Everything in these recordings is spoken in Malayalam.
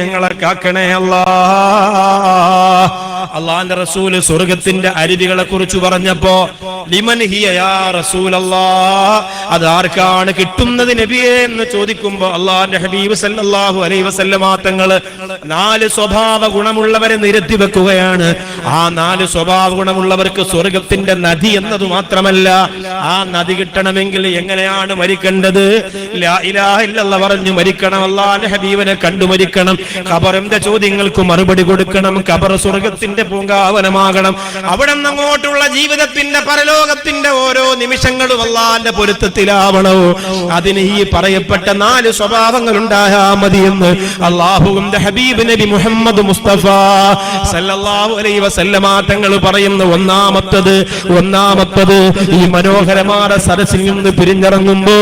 ഞങ്ങളെ കാക്കണേ അല്ലാ. അള്ളാന്റെ റസൂൽ സ്വർഗത്തിന്റെ അരുവികളെ കുറിച്ച് പറഞ്ഞപ്പോ ലിമൻ അത് ആർക്കാണ് കിട്ടുന്നത് നബിയെ എന്ന് ചോദിക്കുമ്പോ അള്ളാന്റെ ഹബീബ് സല്ലല്ലാഹു അലൈഹി വസല്ലമ തങ്ങൾ നാല് സ്വഭാവ ഗുണമുള്ളവരെ നിരത്തി വെക്കുകയാണ്. ആ നാല് സ്വഭാവ ഗുണമുള്ളവർക്ക് സ്വർഗത്തിന്റെ നദി എന്നത് മാത്രമല്ല ആ നദി കിട്ടണമെങ്കിൽ എങ്ങനെയാണ് മരിക്കേണ്ടത്? പറഞ്ഞു മരിക്കണം അള്ളാന്റെ ഹബീബിനെ കണ്ടു മരിക്കണം. ഖബറിന്റെ ചോദ്യങ്ങൾക്ക് മറുപടി കൊടുക്കണം? ഖബർ സ്വർഗത്തിന്റെ പൂങ്കാവനമാകണം. അവിടെ അങ്ങോട്ടുള്ള ജീവിതത്തിന്റെ പരലോകത്തിന്റെ ഓരോ നിമിഷങ്ങളും അള്ളാന്റെ പൊരുത്തത്തിലാവണോ അതിന് ഈ പറയപ്പെട്ട നാല് സ്വഭാവങ്ങൾ ഉണ്ടായാ മതിയെന്ന് അള്ളാഹുവിന്റെ ഹബീബ് നബി മുഹമ്മദ് മുസ്തഫ സല്ലല്ലാഹു അലൈഹി വസല്ലമ തങ്ങൾ പറയുന്ന ഒന്നാമത്തത് ഒന്നാമത്തത് ഈ മനോഹരമായ സരസിൽ നിന്ന് പിരിഞ്ഞിറങ്ങുമ്പോ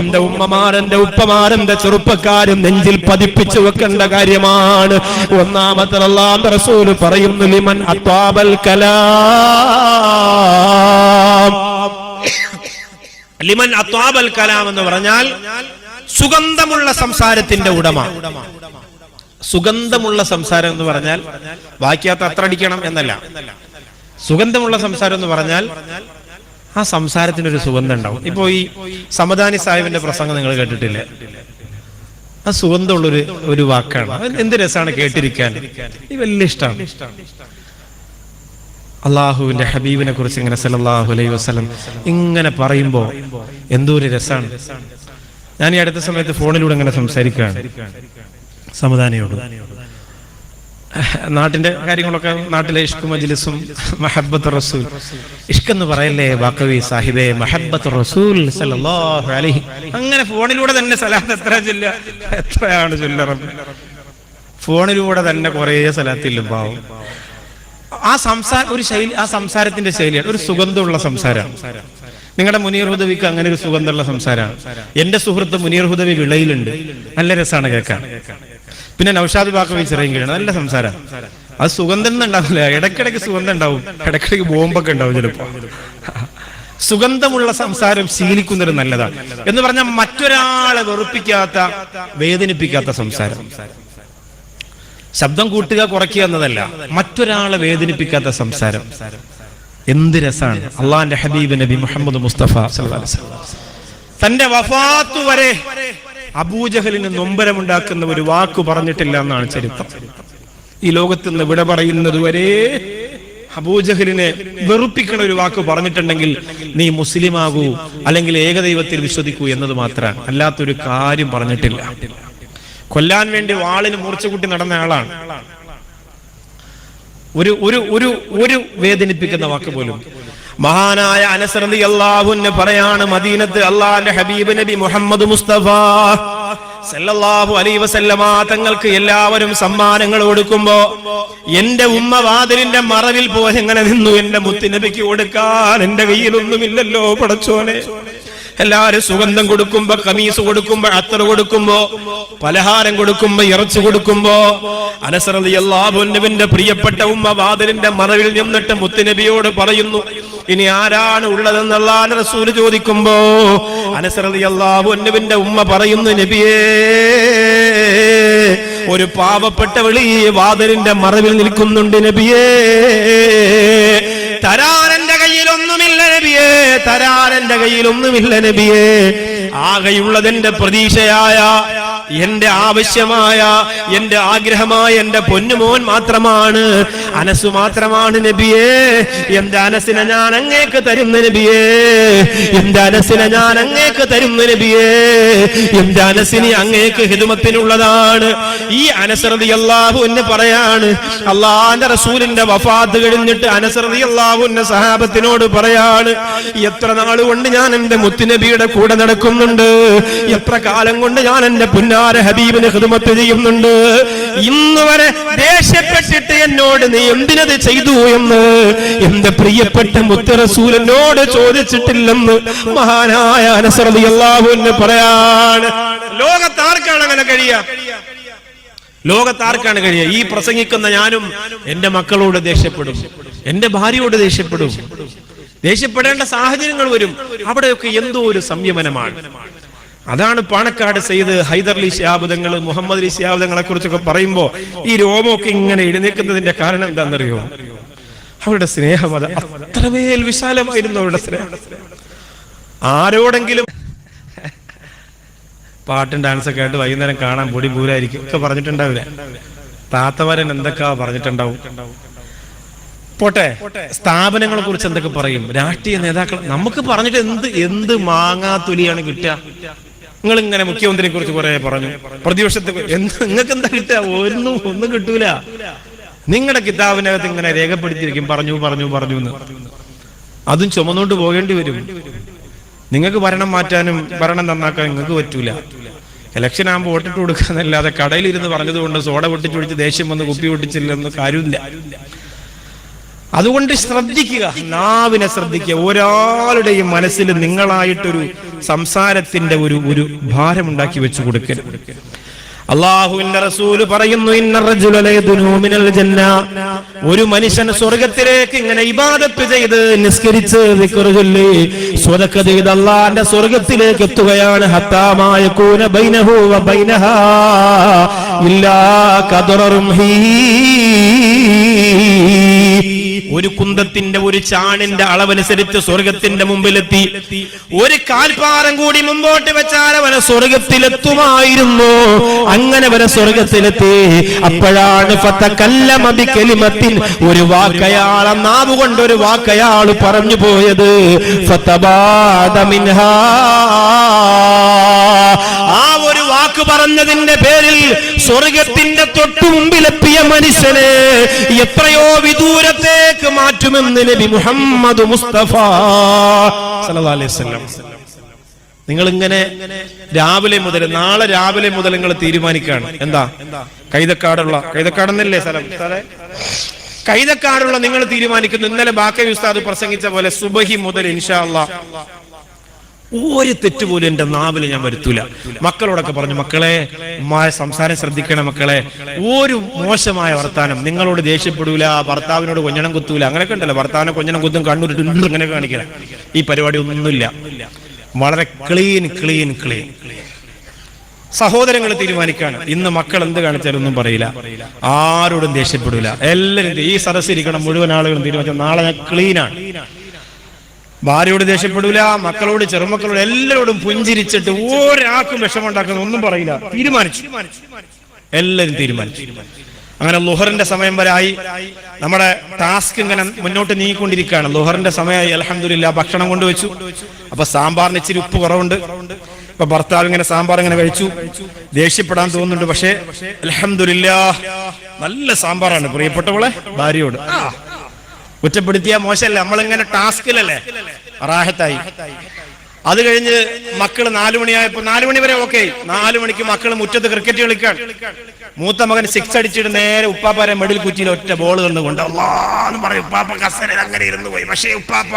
എന്റെ ഉമ്മമാരന്റെ ഉപ്പമാരന്റെ ചെറുപ്പക്കാരും നെഞ്ചിൽ പതിപ്പിച്ചു വെക്കേണ്ട കാര്യമാണ്. ഒന്നാമത്തെ അള്ളാഹ് റസൂൽ പറയുന്നു ലിമൻ അത്വാബൽ കലാം ലിമൻ അത്വാബൽ കലാം എന്ന് പറഞ്ഞാൽ സുഗന്ധമുള്ള സംസാരത്തിന്റെ ഉടമ. സുഗന്ധമുള്ള സംസാരം എന്ന് പറഞ്ഞാൽ വാക്യാത്ത അത്ര അടിക്കണം എന്നല്ല. സുഗന്ധമുള്ള സംസാരം എന്ന് പറഞ്ഞാൽ ആ സംസാരത്തിന് ഒരു സുഗന്ധം ഉണ്ടാവും. ഇപ്പോ ഈ സമദാനി സാഹിബിന്റെ പ്രസംഗം നിങ്ങൾ കേട്ടിട്ടില്ലേ? ആ സുഗന്ധമുള്ളൊരു ഒരു വാക്കാണ്. എന്ത് രസമാണ് കേട്ടിരിക്കാൻ. ഈ വലിയ ഇഷ്ടമാണ്. അള്ളാഹുവിന്റെ ഹബീബിനെ കുറിച്ച് ഇങ്ങനെ സല്ലല്ലാഹു അലൈഹി വസല്ലം ഇങ്ങനെ പറയുമ്പോ എന്തോ ഒരു രസമാണ്. ഞാൻ ഈ അടുത്ത സമയത്ത് ഫോണിലൂടെ ഇങ്ങനെ സംസാരിക്കുകയാണ്. സമദാനിയോട് നാട്ടിന്റെ കാര്യങ്ങളൊക്കെ നാട്ടിലെ ഇഷ്കു മജിലിസും മഹബത്ത് റസൂൽ. ഇഷ്ക് എന്ന് പറയല്ലേ വാക്കവി സാഹിബേ മഹബത്ത് റസൂൽ അങ്ങനെ ഫോണിലൂടെ തന്നെ സലാത്ത് എത്ര ചൊല്ല എത്രയാണ് ചൊല്ലറം ഫോണിലൂടെ തന്നെ കുറേ സലാത്തില്ലും പാവം ആ സംസാര ഒരു ശൈലി ആ സംസാരത്തിന്റെ ശൈലിയാണ്. ഒരു സുഗന്ധമുള്ള സംസാരം നിങ്ങളുടെ മുനീർ ഹുദവിക്ക് അങ്ങനെ ഒരു സുഗന്ധമുള്ള സംസാരമാണ്. എന്റെ സുഹൃത്ത് മുനീർ ഹുദവി വിളയിലുണ്ട്. നല്ല രസമാണ് കേൾക്കാൻ. പിന്നെ നൗഷാദ് ബാക്കവി ചെറിയ നല്ല സംസാരം. അത് സുഗന്ധം ഉണ്ടാവില്ല. ഇടയ്ക്കിടയ്ക്ക് സുഗന്ധം ഉണ്ടാവും. ഇടക്കിടക്ക് ബോംബൊക്കെ ഉണ്ടാവും ചിലപ്പോ. സുഗന്ധമുള്ള സംസാരം ശീലിക്കുന്നത് നല്ലതാണ് എന്ന് പറഞ്ഞാൽ മറ്റൊരാളെ വെറുപ്പിക്കാത്ത വേദനിപ്പിക്കാത്ത സംസാരം. ശബ്ദം കൂട്ടുക കുറയ്ക്കുക എന്നതല്ല. മറ്റൊരാളെ വേദനിപ്പിക്കാത്ത സംസാരം. എന്ത് രസാണ്. അള്ളാന്റെ ഹബീബ് നബി മുഹമ്മദ് മുസ്തഫ തന്റെ വഫാത്തു വരെ അബൂജഹലിന് നൊമ്പരമുണ്ടാക്കുന്ന ഒരു വാക്ക് പറഞ്ഞിട്ടില്ല എന്നാണ് ചരിത്രം. ഈ ലോകത്ത് നിന്ന് വിട പറയുന്നത് വരെ അബൂജഹലിനെ വെറുപ്പിക്കണ ഒരു വാക്ക് പറഞ്ഞിട്ടുണ്ടെങ്കിൽ നീ മുസ്ലിം ആകൂ അല്ലെങ്കിൽ ഏകദൈവത്തിൽ വിശ്വസിക്കൂ എന്നത് മാത്രമാണ്. അല്ലാത്തൊരു കാര്യം പറഞ്ഞിട്ടില്ല. കൊല്ലാൻ വേണ്ടി വാളിന് മൂർച്ചകൂട്ടി നടന്ന ആളാണ്. ഒരു ഒരു ഒരു ഒരു വേദനിപ്പിക്കുന്ന വാക്ക് പോലും മഹാനായ അനസറലി അള്ളാഹുന്ന് പറയാണ് മദീനത്ത് അള്ളാന്റെ ഹബീബ് നബി മുഹമ്മദ് മുസ്തഫ സല്ലല്ലാഹു അലൈഹി വസല്ലമ തങ്ങൾക്ക് എല്ലാവരും സമ്മാനങ്ങൾ കൊടുക്കുമ്പോ എന്റെ ഉമ്മ വാതിലിന്റെ മറവിൽ പോയി എങ്ങനെ നിന്നു എന്റെ മുത്തുനബിക്ക് കൊടുക്കാൻ എന്റെ കയ്യിലൊന്നുമില്ലല്ലോ പടച്ചോനെ. എല്ലാരും സുഗന്ധം കൊടുക്കുമ്പോ കമീസ് കൊടുക്കുമ്പോ അത്തർ കൊടുക്കുമ്പോ പലഹാരം കൊടുക്കുമ്പോ ഇറച്ചു കൊടുക്കുമ്പോ അനസറതി അള്ളാഹുവിന്റെ പ്രിയപ്പെട്ട ഉമ്മ വാതിലിന്റെ മറവിൽ നിന്നിട്ട് മുത്തുനബിയോട് പറയുന്നു ഇനി ആരാണ് ഉള്ളതെന്നുള്ള റസൂൽ ചോദിക്കുമ്പോ അനസറതി അള്ളാഹുവിന്റെ ഉമ്മ പറയുന്നു നബിയേ ഒരു പാവപ്പെട്ട വിളി വാതിലിന്റെ മറവിൽ നിൽക്കുന്നുണ്ട് നബിയേ. തരാൻ കയ്യിലൊന്നുമില്ല നബിയേ. തരാൻ കയ്യിലൊന്നുമില്ല നബിയേ. ആകെയുള്ളത് എന്റെ പ്രതീക്ഷയായ എന്റെ ആവശ്യമായ എന്റെ ആഗ്രഹമായ എന്റെ പൊന്നുമോൻ മാത്രമാണ്. അനസ് മാത്രമാണ് നബിയേ. എന്റെ അനസിനെ ഞാൻ അങ്ങേക്ക് തരുന്ന നബിയേ. എന്റെ അനസിനെ ഞാൻ അങ്ങേക്ക് തരുന്ന നബിയേ. എന്റെ അനസിന് അങ്ങേക്ക് ഹിതുമത്തിനുള്ളതാണ്. ഈ അനസറതി അള്ളാഹു എന്ന് പറയാണ് അള്ളാന്റെ റസൂലിന്റെ വഫാത്ത് കഴിഞ്ഞിട്ട് അനസ്രതി അള്ളാഹു എന്നെ സഹാബത്തിനോട് പറയാണ് എത്ര നാൾ കൊണ്ട് ഞാൻ എന്റെ മുത്തുനബിയുടെ കൂടെ നടക്കുന്നുണ്ട് എത്ര കാലം കൊണ്ട് ഞാൻ എന്റെ പുന്നാര ഹബീബിന് ഹിദമത്ത് ചെയ്യുന്നുണ്ട്. ഇന്ന് വരെ ദേഷ്യപ്പെട്ടിട്ട് എന്നോട് നീ എന്തിനത് ചെയ്തു എന്ന് എന്റെ പ്രിയപ്പെട്ട മുത്തറസൂലനോട് ചോദിച്ചിട്ടില്ലെന്ന് മഹാനായ അനസറതി അള്ളാഹു പറയാണ്. ലോകത്താർക്കാണ് അങ്ങനെ കഴിയുക? ലോകത്താർക്കാണ് കഴിയുക? ഈ പ്രസംഗിക്കുന്ന ഞാനും എന്റെ മക്കളോട് ദേഷ്യപ്പെടും. എന്റെ ഭാര്യയോട് ദേഷ്യപ്പെടും. ദേഷ്യപ്പെടേണ്ട സാഹചര്യങ്ങൾ വരും. അവിടെയൊക്കെ എന്തോ ഒരു സംയമനമാണ്. അതാണ് പാണക്കാട് സെയ്ത് ഹൈദർലി ശാബുദങ്ങൾ മുഹമ്മദ് അലി ശാബുദങ്ങളെ കുറിച്ചൊക്കെ പറയുമ്പോ ഈ രോമമൊക്കെ ഇങ്ങനെ എഴുന്നേൽക്കുന്നതിന്റെ കാരണം എന്താണെന്നറിയോ? അവരുടെ സ്നേഹം അത് അത്രമേൽ വിശാലമായിരുന്നു അവരുടെ സ്നേഹം. ആരോടെങ്കിലും പാട്ടും ഡാൻസൊക്കെ ആയിട്ട് വൈകുന്നേരം കാണാൻ പൊടി പൂരായിരിക്കും. ഒക്കെ പറഞ്ഞിട്ടുണ്ടാവില്ല? താത്തവരൻ എന്തൊക്കെയാ പറഞ്ഞിട്ടുണ്ടാവും? പോട്ടെ. സ്ഥാപനങ്ങളെ കുറിച്ച് എന്തൊക്കെ പറയും? രാഷ്ട്രീയ നേതാക്കൾ നമുക്ക് പറഞ്ഞിട്ട് എന്ത് എന്ത് മാങ്ങാ തുലിയാണ് കിട്ടുക? നിങ്ങൾ ഇങ്ങനെ മുഖ്യമന്ത്രിയെ കുറിച്ച് കുറെ പറഞ്ഞു. പ്രതിപക്ഷത്തെ എന്ത് നിങ്ങൾക്ക് എന്താ കിട്ടുക? ഒന്നും ഒന്നും കിട്ടൂല. നിങ്ങളുടെ കിതാബിനകത്ത് ഇങ്ങനെ രേഖപ്പെടുത്തിയിരിക്കും. പറഞ്ഞു പറഞ്ഞു പറഞ്ഞു എന്ന്. അതും ചുമന്നുകൊണ്ട് പോകേണ്ടി വരും. നിങ്ങൾക്ക് ഭരണം മാറ്റാനും ഭരണം നന്നാക്കാൻ നിങ്ങൾക്ക് പറ്റൂല. ഇലക്ഷൻ ആകുമ്പോൾ വോട്ടിട്ട് കൊടുക്കാന്നല്ലാതെ കടയിലിരുന്ന് പറഞ്ഞതുകൊണ്ട് സോഡ പൊട്ടിച്ചു പിടിച്ച് ദേഷ്യം വന്ന് കുപ്പി പൊട്ടിച്ചില്ലെന്ന് കാര്യമില്ല. അതുകൊണ്ട് ശ്രദ്ധിക്കുക നാവിനെ ശ്രദ്ധിക്കുക. ഒരാളുടെയും മനസ്സിൽ നിങ്ങളായിട്ടൊരു സംസാരത്തിന്റെ ഒരു ഒരു ഭാരമുണ്ടാക്കി വെച്ചു കൊടുക്കരുത്. അള്ളാഹുവിന്റെ റസൂൽ പറയുന്നു ഇന്ന ഒരു മനുഷ്യൻ സ്വർഗത്തിലേക്ക് ഇങ്ങനെ ഇബാദത്ത് ചെയ്ത് നിസ്കരിച്ച് ചൊല്ലി സ്വതക്ക ചെയ്ത് അള്ളാന്റെ സ്വർഗത്തിലേക്ക് എത്തുകയാണ്. ഹത്താമായ കൂന ബൈനഹു ബൈനഹ ഇല്ലാ കദറും ഹീ. ഒരു കുന്തത്തിന്റെ ഒരു ചാണിന്റെ അളവനുസരിച്ച് സ്വർഗത്തിന്റെ മുമ്പിലെത്തി. ഒരു കാൽപ്പാറം കൂടി മുമ്പോട്ട് വെച്ചാൽ അവനെ സ്വർഗത്തിലെത്തുമായിരുന്നു. അങ്ങനെ അവനെ സ്വർഗത്തിലെത്തി. അപ്പോഴാണ് ഫതകല്ലമ ബികലിമത്തിൻ ഒരു വാക്കയാൾ നാവ് ഒരു വാക്കയാൾ പറഞ്ഞു പോയത്. ആ ഒരു വാക്ക് പറഞ്ഞതിന്റെ പേരിൽ സ്വർഗത്തിന്റെ തൊട്ടു മുമ്പിലെത്തിയ മനുഷ്യനെ എത്രയോ വിദൂരത്തേക്ക് മാറ്റുമെന്ന് നബി മുഹമ്മദ് മുസ്തഫ വസല്ലം. നിങ്ങൾ ഇങ്ങനെ രാവിലെ മുതൽ നാളെ രാവിലെ മുതൽ നിങ്ങൾ തീരുമാനിക്കുകയാണ്. എന്താ? കൈതക്കാടുള്ള കൈതക്കാടെന്നല്ലേ സ്ഥലം? കൈതക്കാടുള്ള നിങ്ങൾ തീരുമാനിക്കുന്നു. ഇന്നലെ ബാക്കി ഉസ്താദ് പ്രസംഗിച്ച പോലെ സുബഹി മുതൽ ഇൻഷാ ഒരു തെറ്റ് പോലും എന്റെ നാവിൽ ഞാൻ വരുത്തൂല. മക്കളോടൊക്കെ പറഞ്ഞു മക്കളെ ഉമ്മായ സംസാരം ശ്രദ്ധിക്കണം മക്കളെ. ഒരു മോശമായ വർത്താനം നിങ്ങളോട് ദേഷ്യപ്പെടൂല ഭർത്താവിനോട് കൊഞ്ഞണം കുത്തൂല. അങ്ങനെയൊക്കെ ഉണ്ടല്ലോ. ഭർത്താവിനെ കൊഞ്ഞണം കുത്തും കണ്ണൂരിട്ട് അങ്ങനെ കാണിക്കണം. ഈ പരിപാടി ഒന്നുമില്ല. വളരെ ക്ലീൻ ക്ലീൻ ക്ലീൻ. സഹോദരങ്ങൾ തീരുമാനിക്കാണ്. ഇന്ന് മക്കൾ എന്ത് കാണിച്ചാലും ഒന്നും പറയില്ല. ആരോടും ദേഷ്യപ്പെടില്ല എല്ലാവരും ഈ സദസ്സിരിക്കണം മുഴുവൻ ആളുകളും തീരുമാനിച്ച നാളെ ഞാൻ ക്ലീനാണ്. ഭാര്യയോട് ദേഷ്യപ്പെടൂല മക്കളോട് ചെറുമക്കളോട് എല്ലാവരോടും പുഞ്ചിരിച്ചിട്ട് ഒരാൾക്കും വിഷമുണ്ടാക്കുന്ന ഒന്നും പറയില്ല. തീരുമാനിച്ചു. എല്ലാവരും തീരുമാനിച്ചു. അങ്ങനെ ലുഹറിന്റെ സമയം വരെ ആയി. നമ്മുടെ ടാസ്ക് ഇങ്ങനെ മുന്നോട്ട് നീങ്ങിക്കൊണ്ടിരിക്കുകയാണ്. ലുഹറിന്റെ സമയമായി അലഹമില്ല ഭക്ഷണം കൊണ്ടുവച്ചു. അപ്പൊ സാമ്പാറിന് ഇച്ചിരി ഉപ്പ് കുറവുണ്ട്. ഇപ്പൊ ഭർത്താവ് ഇങ്ങനെ സാമ്പാർ ഇങ്ങനെ കഴിച്ചു. ദേഷ്യപ്പെടാൻ തോന്നുന്നുണ്ട് പക്ഷേ അലഹമില്ല നല്ല സാമ്പാറാണ്. പ്രിയപ്പെട്ടവളെ ഭാര്യയോട്. ആ കുറ്റപ്പെടുത്തിയ മോശമല്ലേ നമ്മളിങ്ങനെ ടാസ്കിലല്ലേ? റാഹത്തായി. അത് കഴിഞ്ഞ് മക്കൾ നാലു മണിയായപ്പോ നാലു മണി വരെ ഓക്കെ. നാലു മണിക്ക് മക്കൾ മുറ്റത്ത് ക്രിക്കറ്റ് കളിക്കാൻ. മൂത്ത മകൻ സിക്സ് അടിച്ചിട്ട് നേരെ ഉപ്പാപ്പാരെ മെഡിൽ കുറ്റിയിൽ ഒറ്റ ബോൾ കണ്ടുകൊണ്ട് അള്ളാന്ന് പറയും. ഉപ്പാപ്പ കസരയിൽ അങ്ങനെ ഇരുന്ന് പോയി. പക്ഷേ ഉപ്പാപ്പ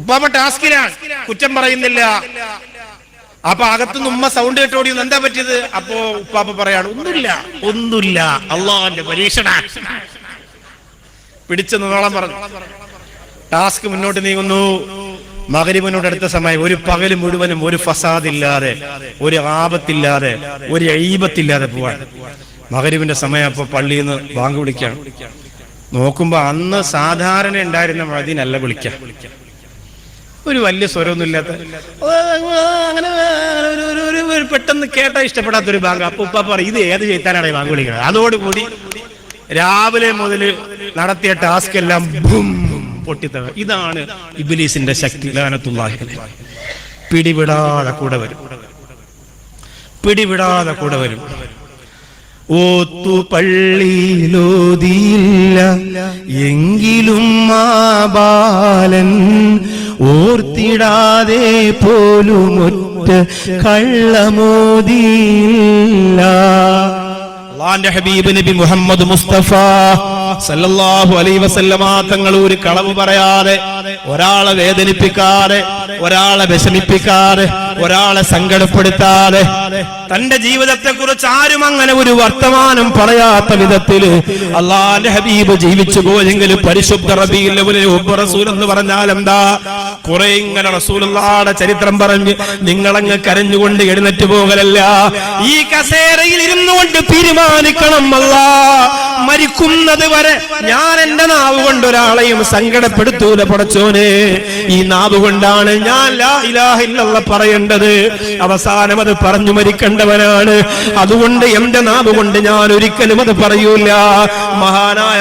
ഉപ്പാപ്പ ടാസ്കിലാണ് കുറ്റം പറയുന്നില്ല. അപ്പൊ അകത്തുനിന്ന് ഉമ്മ സൗണ്ട് കേട്ടോടി എന്താ പറ്റിയത്? അപ്പോ ഉപ്പാപ്പ പറയാണ് ഒന്നുമില്ല ഒന്നുമില്ല. അള്ളാന്റെ പരീക്ഷണ. പിടിച്ചു നിന്നോളം പറഞ്ഞു. ടാസ്ക് മുന്നോട്ട് നീങ്ങുന്നു. മകരിബിനോട് അടുത്ത സമയം ഒരു പകൽ മുഴുവനും ഒരു ഫസാദ് ഇല്ലാതെ ഒരു ആപത്തില്ലാതെ ഒരു അയ്യബത്തില്ലാതെ പോവാൻ. മകരിബിന്റെ സമയം അപ്പൊ പള്ളിയിൽ നിന്ന് വാങ്ങി വിളിക്കാണ് നോക്കുമ്പോ അന്ന് സാധാരണ ഉണ്ടായിരുന്ന മഴതിനല്ല വിളിക്കാം. ഒരു വലിയ സ്വരമൊന്നും ഇല്ലാത്ത. അങ്ങനെ ഒരു- ഒരു- പെട്ടെന്ന് കേട്ടാ ഇഷ്ടപ്പെടാത്ത ഒരു ബാങ്ക് അപ്പൊ ഉപ്പ പറയും ഇത് ഏത് ചെയ്താനാണ് ബാങ്ക് വിളിക്കുന്നത്? അതോടുകൂടി രാവിലെ മുതൽ നടത്തിയ ടാസ്ക് എല്ലാം പൊട്ടിത്തവ. ഇതാണ് ഇബിലീസിന്റെ ശക്തി ലാനത്തുള്ളാഹി പിടിവിടാതെ കൂടെ വരും. പിടിവിടാതെ കൂടെ വരും. ഓത്തു പള്ളിയിലോതിയില്ല എങ്കിലും ആ ബാലൻ ഓർത്തിടാതെ പോലും ഒറ്റ കള്ളമോതിയില്ല. അള്ളാന്റെ ഹബീബ് നബി മുഹമ്മദ് മുസ്തഫ സല്ലല്ലാഹു അലൈ വസല്ലമ തങ്ങൾ ഒരു കളവ് പറയാതെ ഒരാളെ വേദനിപ്പിക്കാതെ ഒരാളെ വിഷമിപ്പിക്കാതെ ഒരാളെ സങ്കടപ്പെടുത്താതെ തന്റെ ജീവിതത്തെ കുറിച്ച് ആരും അങ്ങനെ ഒരു വർത്തമാനം പറയാത്ത വിധത്തിൽ അള്ളാന്റെ ഹബീബ് ജീവിച്ചു പോയെങ്കിൽ പരിശുദ്ധ റബീൽ എന്ന് പറഞ്ഞാൽ എന്താ? കുറെ ഇങ്ങനെ റസൂലുള്ളാടെ ചരിത്രം പറഞ്ഞ് നിങ്ങളങ്ങ് കരഞ്ഞുകൊണ്ട് എഴുന്നേറ്റ് പോകലല്ല. ഈ കസേരയിൽ ഇരുന്നു കൊണ്ട് തീരുമാനിക്കണം അല്ല. മരിക്കുന്നത് വരെ ഞാൻ എന്റെ നാവ് കൊണ്ട് ഒരാളെയും സങ്കടപ്പെടുത്തൂല പടച്ചോനെ. ഈ നാവ് കൊണ്ടാണ് ഞാൻ ലാ പറയേണ്ടത്. അവസാനം അത് പറഞ്ഞു മരിക്കേണ്ടവനാണ്. അതുകൊണ്ട് എന്റെ നാവ് കൊണ്ട് ഞാൻ ഒരിക്കലും അത് പറയൂല. മഹാനായ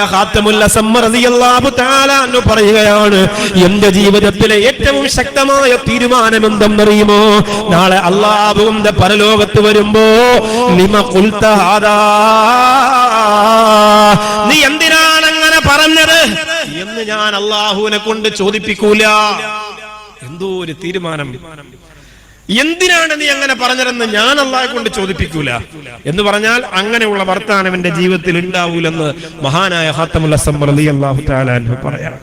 പറയുകയാണ് എന്റെ ജീവിതത്തിലെ ഏറ്റവും ശക്തമായ തീരുമാനം എന്തെന്നറിയുമോ? നാളെ അള്ളാഹുവിന്റെ പരലോകത്ത് വരുമ്പോ നിമ ഖുൽത ഹാദാ നീ എന്തിനാണ് അങ്ങനെ പറഞ്ഞത് എന്ന് ഞാൻ അള്ളാഹുവിനെ കൊണ്ട് ചോദിപ്പിക്കൂല. എന്തോ ഒരു തീരുമാനം. എന്തിനാണ് നീ അങ്ങനെ പറഞ്ഞതെന്ന് ഞാൻ അള്ളാഹെ കൊണ്ട് ചോദിപ്പിക്കൂല? എന്ന് പറഞ്ഞാൽ അങ്ങനെയുള്ള വർത്താനം എന്റെ ജീവിതത്തിൽ ഉണ്ടാവൂലെന്ന് മഹാനായ ഹാത്തമുൽ അസം അള്ളാഹു താലാൻഹു പറയാം.